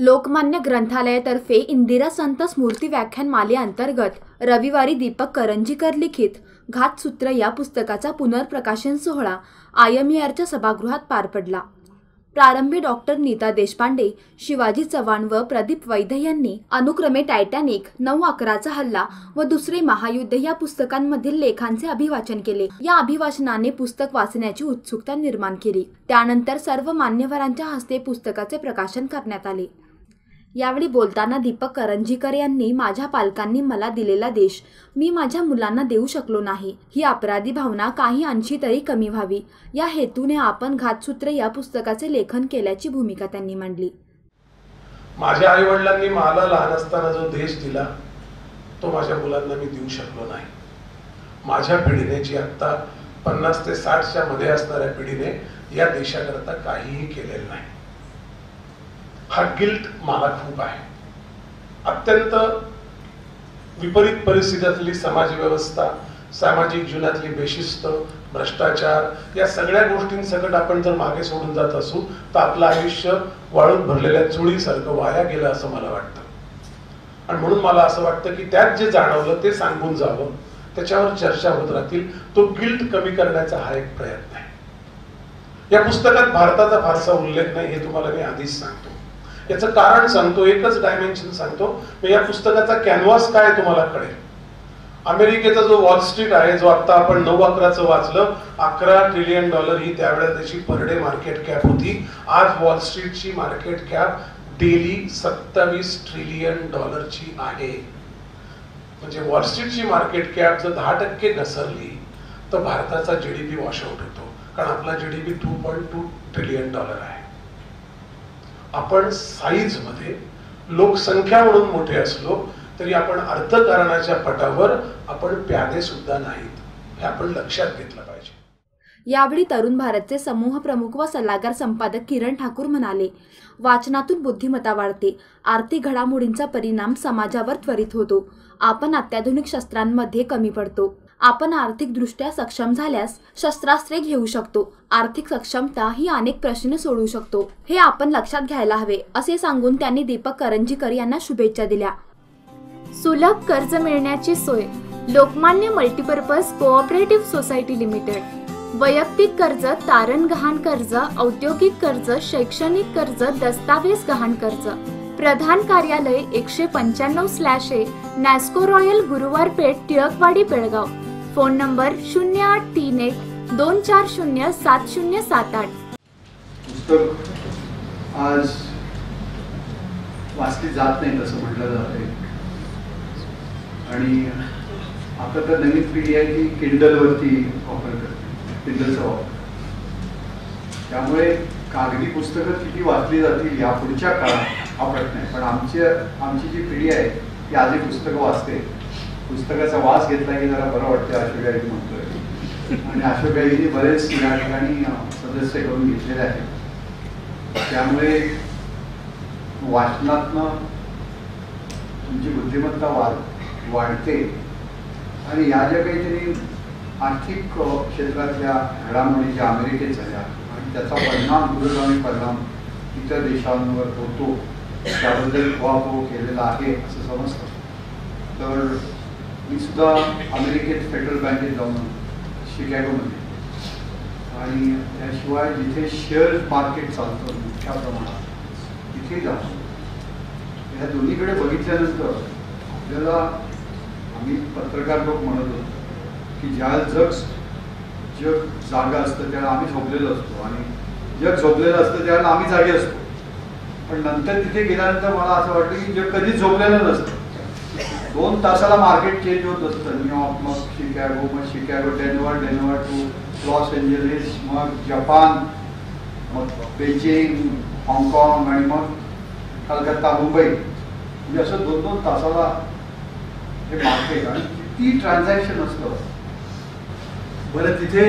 लोकमान्य ग्रंथालयातर्फे इंदिरा संत स्मृती व्याख्यान मालेअंतर्गत रविवारी दीपक करंजीकर लिखित घातसूत्र या पुस्तकाचा पुनर्प्रकाशन सोहळा आय एम आरच्या सभागृहात पार पडला. प्रारंभी डॉक्टर नीता देशपांडे शिवाजी चव्हाण व प्रदीप वैद्य यांनी अनुक्रमे टायटॅनिक नऊ अकराचा हल्ला व दुसरे महायुद्ध या पुस्तकांमधील लेखांचे अभिवाचन केले. या अभिवाचनाने पुस्तक वाचण्याची उत्सुकता निर्माण केली. त्यानंतर सर्व मान्यवरांच्या हस्ते पुस्तकाचे प्रकाशन करण्यात आले. यावेळी बोलताना दीपक करंजीकर यांनी माझ्या पालकांनी मला दिलेला देश. मी माझ्या मुलांना देऊ शकलो नाही. ही अपराधी भावना काही अंशी तरी कमी व्हावी. या हेतूने आपण घातसूत्र या पुस्तकाचे लेखन केल्याची भूमिका त्यांनी मांडली. माझ्या आई वडिलांनी मला लहान असताना जो देश दिला तो माझ्या मुलांना मी देऊ शकलो नाही. माझ्या पिढीने जी आत्ता पन्नास ते साठच्या मध्ये असणाऱ्या पिढीने या देशाकरता काहीही केलेलं नाही. हा गिल्ट मला खूप आहे. अत्यंत विपरीत परिस्थितीतली समाज व्यवस्था सामाजिक जीवनातली बेशिस्त भ्रष्टाचार या सगळ्या गोष्टींसकट आपण जर मागे सोडून जात असू तर आपलं आयुष्य वाळून भरलेल्या चुळीसारखं वाया गेलं असं मला वाटतं. आणि म्हणून मला असं वाटतं की त्यात जे जाणवलं ते सांगून जावं. त्याच्यावर चर्चा होत राहतील. तो गिल्ट कमी करण्याचा हा एक प्रयत्न आहे. या पुस्तकात भारताचा फारसा उल्लेख नाही हे तुम्हाला मी आधीच सांगतो. याचं कारण सांगतो एकच डायमेन्शन सांगतो. या पुस्तकाचा कॅनव्हास काय तुम्हाला कळेल? अमेरिकेचा जो वॉल स्ट्रीट आहे जो आता आपण नऊ अकराचं वाचलं अकरा ट्रिलियन डॉलर ही त्यावेळेला त्याची पर डे मार्केट कॅप होती. आज वॉल स्ट्रीटची मार्केट कॅप डेली सत्तावीस ट्रिलियन डॉलरची आहे. म्हणजे वॉल स्ट्रीटची मार्केट कॅप जर दहा टक्के घसरली तर भारताचा जीडीपी वॉशआउट होतो. कारण आपला GDP two point two trillion dollar आहे. आपण साईजमध्ये लोकसंख्या म्हणून मोठे असलो तरी आपण अर्थकारणाच्या पटावर आपण प्यादे सुद्धा नाहीत. हे आपण लक्षात घेतलं पाहिजे. यावेळी तरुण भारतचे समूह प्रमुख व सल्लागार संपादक किरण ठाकूर म्हणाले वाचनातून बुद्धिमत्ता वाढते. आर्थिक घडामोडींचा परिणाम समाजावर त्वरित होतो. आपण अत्याधुनिक शस्त्रांमध्ये कमी पडतो. आपण आर्थिकदृष्ट्या सक्षम झाल्यास शस्त्रास्त्रे घेऊ शकतो. आर्थिक सक्षमता ही अनेक प्रश्न सोडवू शकतो. हे आपण लक्षात घ्यायला हवे असे सांगून त्यांनी दीपक करंजीकर यांना शुभेच्छा दिल्या. सुलभ कर्ज मिळण्याची सोय Lokmanya multipurpose cooperative society limited. वैयक्तिक कर्ज तारण गहाण कर्ज औद्योगिक कर्ज शैक्षणिक कर्ज दस्तावेज गहाण कर्ज. प्रधान कार्यालय एकशे पंच्याण्णव स्लॅश ए नॅस्को royal Guruwar Peth Tilakwadi Belgaum. Phone number शून्य आठ तीन एक दोन चार शून्य सात शून्य सात आठ. पुस्तक आज वाचली जात नाही तसं म्हटलं जाते आणि आता तर नवीन पिढी आहे ती किंडलवरती वापर करते किंडलचा वापर. त्यामुळे कागदी पुस्तकं किती वाचली जातील या पुढच्या काळात हा नाही पण आमची आमची जी पिढी आहे ती आजही पुस्तकं वाचते. पुस्तकाचा वास घेतला की जरा बरं वाटतं अशोकाई म्हणतोय. आणि अशोकाईने बरेच या ठिकाणी सदस्य करून घेतलेले आहेत. त्यामुळे वाचनातनं तुमची बुद्धिमत्ता वाढ वाढते. आणि या ज्या काहीतरी आर्थिक क्षेत्रातल्या घडामोडी ज्या अमेरिकेत झाल्या आणि त्याचा परिणाम दूरगामी परिणाम इतर देशांवर होतो त्याबद्दल उहापोह केलेला आहे असं समजतं. तर मी सुद्धा अमेरिकेत फेडरल बँकेत जाऊन शिकागोमध्ये. आणि त्याशिवाय जिथे शेअर मार्केट चालतं मोठ्या प्रमाणात तिथे जातो ह्या दोन्हीकडे बघितल्यानंतर आपल्याला आम्ही पत्रकार लोक म्हणत होतो की ज्या जग जग जागा असतं त्याला आम्ही झोपलेलं असतो आणि जग झोपलेलं असतं त्याला आम्ही जागे असतो. पण नंतर तिथे गेल्यानंतर मला असं वाटतं की जग कधीच झोपलेलं नसतं. दोन तासाला मार्केट चेंज होत असतं. न्यूयॉर्क मग शिकॅगो मग Chicago Denver Denver to Los Angeles मग जपान मग बेजिंग हाँगकाँग आणि मग कलकत्ता मुंबई. म्हणजे असं दोन दोन तासाला हे मार्केट आणि किती ट्रान्झॅक्शन असतं. बरं तिथे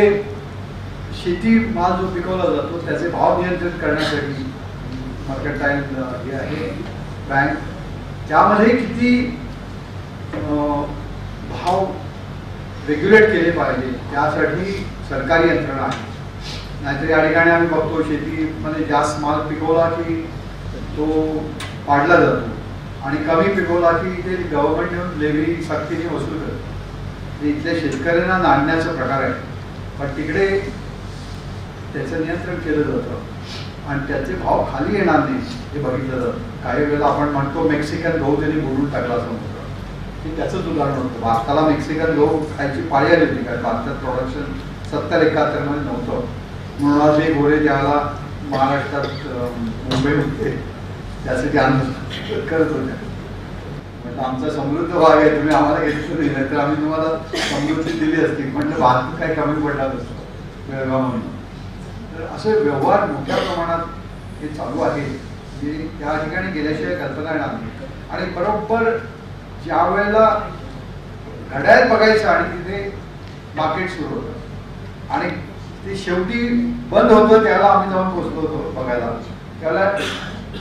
शेती माल जो पिकवला जातो त्याचे भाव नियंत्रित करण्यासाठी मर्कटाईल हे आहे. बँक त्यामध्ये किती भाव रेग्युलेट केले पाहिजे. त्यासाठी सरकारी यंत्रणा आहे. नाहीतर या ठिकाणी आम्ही बघतो शेतीमध्ये जास्त माल पिकवला की तो पाडला जातो. आणि कमी पिकवला की ते गव्हर्नमेंट येऊन लेवी सक्तीने वसूल करतो. इथल्या शेतकऱ्यांना नाणण्याचा प्रकार आहे. पण तिकडे त्याचं नियंत्रण केलं जातं. आणि त्याचे भाव खाली येणार नाही हे बघितलं जातं. काही वेळेला आपण म्हणतो मेक्सिकन गहू त्यांनी बुडून टाकला असं म्हणतो त्याचंच उदाहरण होतं. भारताला मेक्सिकन लोक खायची पाळी आली होती काय भारतात प्रोडक्शन सत्तर एकाहत्तरमध्ये नव्हतं. म्हणून आज हे गोरे ज्याला महाराष्ट्रात मुंबई मुंबईमध्ये त्यासाठी आंदोलन करत होते म्हणजे आमचा समृद्ध भाग आहे तुम्ही आम्हाला घेतलं नाही नाहीतर आम्ही तुम्हाला समृद्धी दिली असती. म्हणजे भात काय कमी पडला नसतो बेळगाव म्हणून. तर असे व्यवहार मोठ्या प्रमाणात हे चालू आहे. जे त्या ठिकाणी गेल्याशिवाय कल्पना येणार नाही. आणि बरोबर ज्या वेळेला घड्याळ बघायचं आणि तिथे मार्केट सुरू होतं. आणि ते शेवटी बंद होतं त्याला आम्ही जाऊन पोहोचलो होतो बघायला. त्याला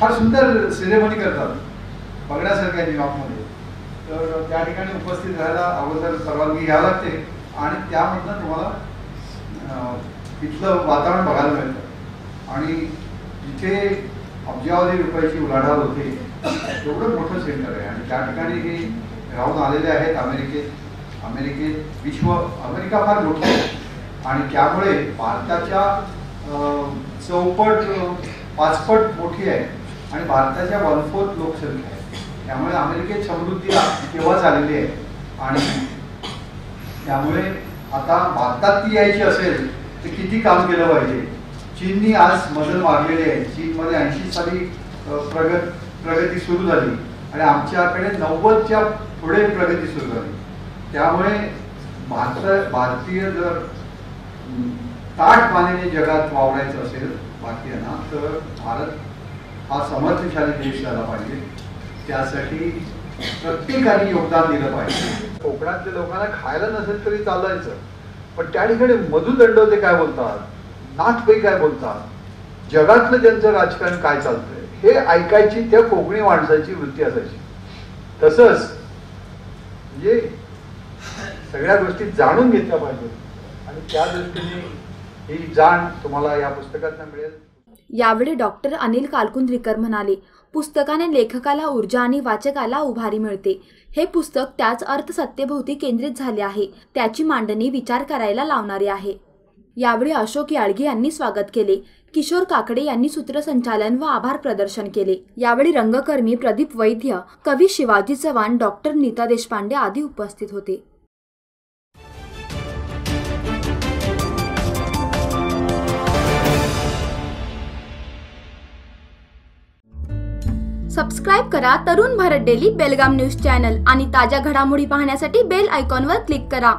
फार सुंदर सिरेमनी करतात बघण्यासारखं न्यूयॉर्कमध्ये तर त्या ठिकाणी उपस्थित राहायला अगोदर परवानगी घ्यावी लागते आणि त्यामधनं तुम्हाला तिथलं वातावरण बघायला मिळतं. आणि जिथे अब्जावधी रुपयाची उलाढाल होते एवढं मोठं सेंटर आहे. आणि त्या ठिकाणी हे राहून आलेले आहेत अमेरिकेत. अमेरिकेत विश्व अमेरिका फार मोठं आहे. आणि त्यामुळे भारताच्या चौपट पाचपट मोठी आहे. आणि भारताच्या वन फोर्थ लोकसंख्या आहे. त्यामुळे अमेरिकेत समृद्धी तेव्हाच आलेली आहे? आणि त्यामुळे आता भारतात ती यायची असेल तर किती काम केलं पाहिजे? चीननी आज मदत मागलेली आहे. चीनमध्ये ऐंशी साली प्रगत प्रगती सुरू झाली. आणि आमच्याकडे नव्वदच्या पुढे प्रगती सुरू झाली. त्यामुळे भारत भारतीय जर अं, ताट जगात वावरायचं असेल भारतीयांना तर भारत हा समर्थशाली देश झाला पाहिजे. त्यासाठी प्रत्येकाने योगदान दिलं पाहिजे. कोकणातल्या लोकांना खायला नसेल तरी चालायचं. पण त्या ठिकाणी मधुदंडवते काय बोलतात? नाथपै काय बोलतात? जगातलं त्यांचं राजकारण काय चालतंय? हे ऐकायची त्या कोकणी माणसाची वृत्ती असायची. तसंच म्हणजे सगळ्या गोष्टी जाणून घेतल्या पाहिजेत आणि त्या दृष्टीने ही जाण तुम्हाला या पुस्तकातनं मिळेल. यावेळी डॉक्टर अनिल कालकुंद्रीकर म्हणाले पुस्तकाने लेखकाला ऊर्जा आणि वाचकाला उभारी मिळते. हे पुस्तक त्याच अर्थसत्तेभोवती केंद्रित झाले आहे. त्याची मांडणी विचार करायला लावणारी आहे. यावेळी अशोक याळगी यांनी स्वागत केले. किशोर काकडे यांनी सूत्रसंचालन व आभार प्रदर्शन केले. यावेळी रंगकर्मी प्रदीप वैद्य कवी शिवाजी चव्हाण डॉक्टर नीता देशपांडे आदी उपस्थित होते. सबस्क्राईब करा Tarun Bharat daily Belgaum news channel आणि ताज्या घडामोडी पाहण्यासाठी बेल आयकॉनवर क्लिक करा.